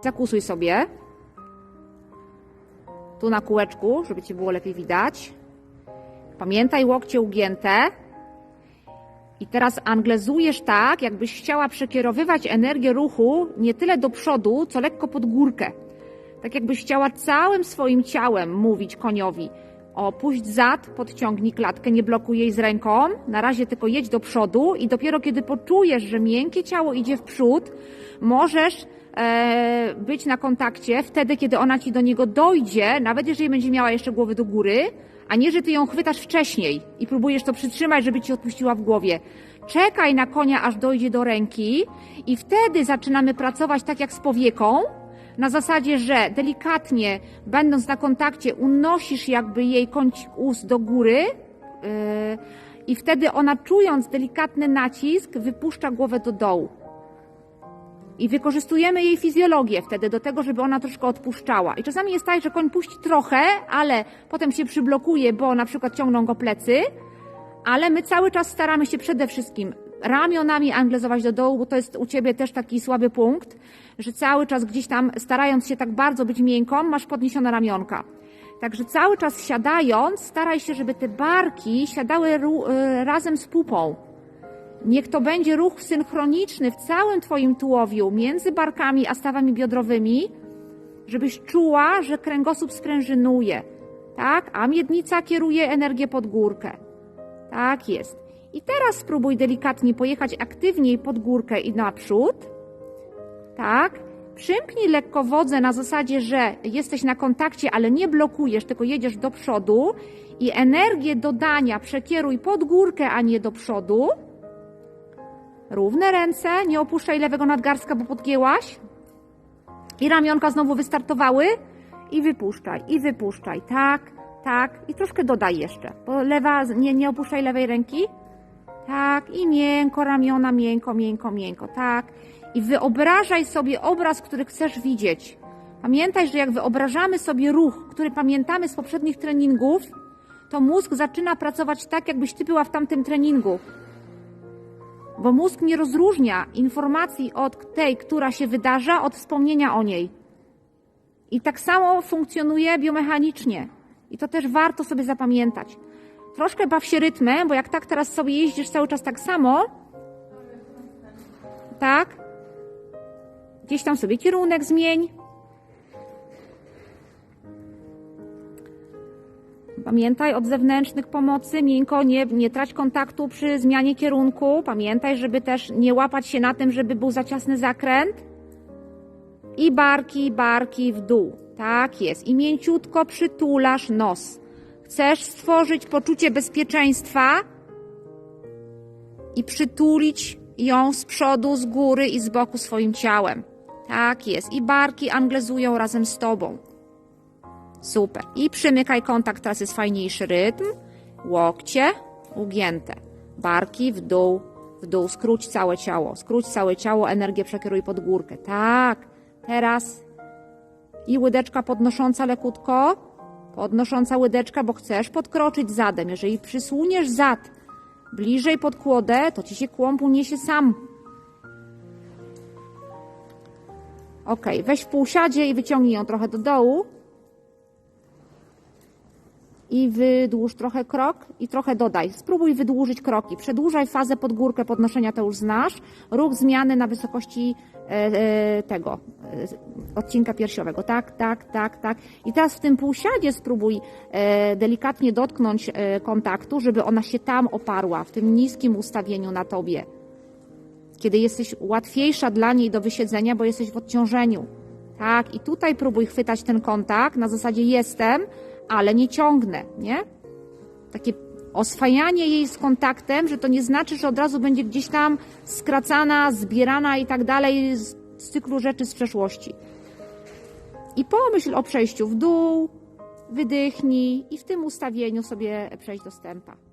Zakusuj sobie. Tu na kółeczku, żeby Cię było lepiej widać. Pamiętaj łokcie ugięte. I teraz anglezujesz tak, jakbyś chciała przekierowywać energię ruchu nie tyle do przodu, co lekko pod górkę. Tak jakbyś chciała całym swoim ciałem mówić koniowi opuść zad, podciągnij klatkę, nie blokuj jej z ręką, na razie tylko jedź do przodu i dopiero kiedy poczujesz, że miękkie ciało idzie w przód, możesz e, być na kontakcie wtedy, kiedy ona ci do niego dojdzie, nawet jeżeli będzie miała jeszcze głowę do góry, a nie, że ty ją chwytasz wcześniej i próbujesz to przytrzymać, żeby ci odpuściła w głowie. Czekaj na konia, aż dojdzie do ręki i wtedy zaczynamy pracować tak jak z powieką, na zasadzie, że delikatnie, będąc na kontakcie, unosisz jakby jej kącik ust do góry yy, i wtedy ona czując delikatny nacisk, wypuszcza głowę do dołu. I wykorzystujemy jej fizjologię wtedy do tego, żeby ona troszkę odpuszczała. I czasami jest tak, że koń puści trochę, ale potem się przyblokuje, bo na przykład ciągną go plecy, ale my cały czas staramy się przede wszystkim ramionami anglezować do dołu, bo to jest u Ciebie też taki słaby punkt, że cały czas gdzieś tam starając się tak bardzo być miękką, masz podniesione ramionka. Także cały czas siadając, staraj się, żeby te barki siadały y, razem z pupą. Niech to będzie ruch synchroniczny w całym Twoim tułowiu, między barkami a stawami biodrowymi, żebyś czuła, że kręgosłup sprężynuje, tak? A miednica kieruje energię pod górkę. Tak jest. I teraz spróbuj delikatnie pojechać aktywniej pod górkę i naprzód. Tak. Przymknij lekko wodzę na zasadzie, że jesteś na kontakcie, ale nie blokujesz, tylko jedziesz do przodu i energię dodania przekieruj pod górkę, a nie do przodu. Równe ręce, nie opuszczaj lewego nadgarstka, bo podgięłaś. I ramionka znowu wystartowały. I wypuszczaj, i wypuszczaj. Tak, tak. I troszkę dodaj jeszcze, bo lewa, nie, nie opuszczaj lewej ręki. Tak, i miękko, ramiona, miękko, miękko, miękko, tak. I wyobrażaj sobie obraz, który chcesz widzieć. Pamiętaj, że jak wyobrażamy sobie ruch, który pamiętamy z poprzednich treningów, to mózg zaczyna pracować tak, jakbyś ty była w tamtym treningu. Bo mózg nie rozróżnia informacji od tej, która się wydarza, od wspomnienia o niej. I tak samo funkcjonuje biomechanicznie. I to też warto sobie zapamiętać. Troszkę baw się rytmem, bo jak tak teraz sobie jeździsz cały czas tak samo, tak, gdzieś tam sobie kierunek zmień. Pamiętaj od zewnętrznych pomocy, miękko, nie, nie trać kontaktu przy zmianie kierunku. Pamiętaj, żeby też nie łapać się na tym, żeby był za ciasny zakręt. I barki, barki w dół. Tak jest. I mięciutko przytulasz nos. Chcesz stworzyć poczucie bezpieczeństwa i przytulić ją z przodu, z góry i z boku swoim ciałem. Tak jest. I barki anglezują razem z tobą. Super. I przymykaj kontakt, teraz jest fajniejszy rytm. Łokcie ugięte. Barki w dół, w dół. Skróć całe ciało. Skróć całe ciało, energię przekieruj pod górkę. Tak. Teraz. I łydeczka podnosząca lekutko. Podnosząca łydeczka, bo chcesz podkroczyć zadem. Jeżeli przysuniesz zad bliżej pod kłodę, to ci się kłąb uniesie sam. Ok, weź w półsiadzie i wyciągnij ją trochę do dołu. I wydłuż trochę krok i trochę dodaj. Spróbuj wydłużyć kroki. Przedłużaj fazę pod górkę podnoszenia, to już znasz. Ruch zmiany na wysokości e, e, tego e, odcinka piersiowego. Tak, tak, tak, tak. I teraz w tym półsiadzie spróbuj delikatnie dotknąć kontaktu, żeby ona się tam oparła, w tym niskim ustawieniu na tobie. Kiedy jesteś łatwiejsza dla niej do wysiedzenia, bo jesteś w odciążeniu. Tak, i tutaj próbuj chwytać ten kontakt na zasadzie jestem, ale nie ciągnę, nie? Takie oswajanie jej z kontaktem, że to nie znaczy, że od razu będzie gdzieś tam skracana, zbierana i tak dalej z cyklu rzeczy z przeszłości. I pomyśl o przejściu w dół, wydychnij i w tym ustawieniu sobie przejść do stępa.